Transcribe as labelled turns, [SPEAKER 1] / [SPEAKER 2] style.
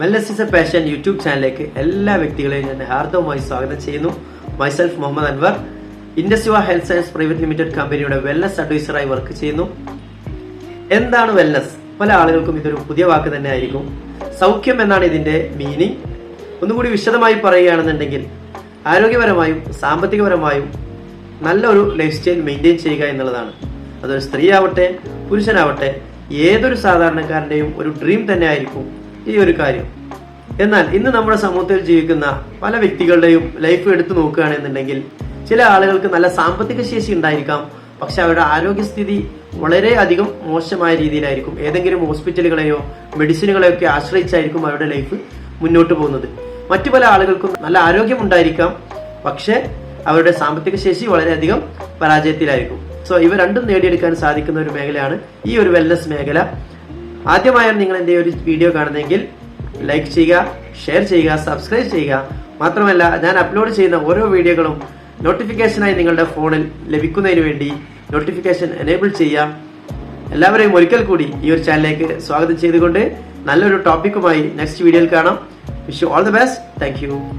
[SPEAKER 1] A passion YouTube ചാനലിലേക്ക് എല്ലാ വ്യക്തികളെയും ഞാൻ ഹാർദവുമായി സ്വാഗതം ചെയ്യുന്നു. മൈസെൽഫ് മുഹമ്മദ് അൻവർ ഇൻഡസ്യുവ ഹെൽത്ത് സയൻസ് പ്രൈവറ്റ് ലിമിറ്റഡ് കമ്പനിയുടെ വെൽനസ് അഡ്വൈസറായി വർക്ക് ചെയ്യുന്നു. എന്താണ് വെൽനസ്? പല ആളുകൾക്കും ഇതൊരു പുതിയ വാക്ക് തന്നെ ആയിരിക്കും. സൗഖ്യം എന്നാണ് ഇതിന്റെ മീനിങ് ഒന്നുകൂടി വിശദമായി പറയുകയാണെന്നുണ്ടെങ്കിൽ ആരോഗ്യപരമായും സാമ്പത്തികപരമായും നല്ലൊരു ലൈഫ് സ്റ്റൈൽ മെയിന്റെയിൻ ചെയ്യുക എന്നുള്ളതാണ്. അതൊരു സ്ത്രീ ആവട്ടെ പുരുഷനാവട്ടെ ഏതൊരു സാധാരണക്കാരന്റെയും ഒരു ഡ്രീം തന്നെ ആയിരിക്കും. ഈ ഒരു കാര്യം. എന്നാൽ ഇന്ന് നമ്മുടെ സമൂഹത്തിൽ ജീവിക്കുന്ന പല വ്യക്തികളുടെയും ലൈഫ് എടുത്തു നോക്കുകയാണെന്നുണ്ടെങ്കിൽ ചില ആളുകൾക്ക് നല്ല സാമ്പത്തിക ശേഷി ഉണ്ടായിരിക്കാം. പക്ഷെ അവരുടെ ആരോഗ്യസ്ഥിതി വളരെ അധികം മോശമായ രീതിയിലായിരിക്കും. ഏതെങ്കിലും ഹോസ്പിറ്റലുകളെയോ മെഡിസിനുകളെയോ ഒക്കെ ആശ്രയിച്ചായിരിക്കും അവരുടെ ലൈഫ് മുന്നോട്ട് പോകുന്നത്. മറ്റു പല ആളുകൾക്കും നല്ല ആരോഗ്യം ഉണ്ടായിരിക്കാം. പക്ഷെ അവരുടെ സാമ്പത്തിക ശേഷി വളരെയധികം പരാജയത്തിലായിരിക്കും. സോ ഇവ രണ്ടും നേടിയെടുക്കാൻ സാധിക്കുന്ന ഒരു മേഖലയാണ് ഈ ഒരു വെൽനസ് മേഖല. ആദ്യമായാണ് നിങ്ങൾ എന്റെ ഒരു വീഡിയോ കാണുന്നതെങ്കിൽ ലൈക്ക് ചെയ്യുക ഷെയർ ചെയ്യുക സബ്സ്ക്രൈബ് ചെയ്യുക. മാത്രമല്ല ഞാൻ അപ്ലോഡ് ചെയ്യുന്ന ഓരോ വീഡിയോകളും നോട്ടിഫിക്കേഷനായി നിങ്ങളുടെ ഫോണിൽ ലഭിക്കുന്നതിന് വേണ്ടി നോട്ടിഫിക്കേഷൻ എനേബിൾ ചെയ്യാം എല്ലാവരെയും ഒരിക്കൽ കൂടി ഈ ഒരു ചാനലിലേക്ക് സ്വാഗതം ചെയ്തുകൊണ്ട് നല്ലൊരു ടോപ്പിക്കുമായി നെക്സ്റ്റ് വീഡിയോയിൽ കാണാം. Wish all the best thank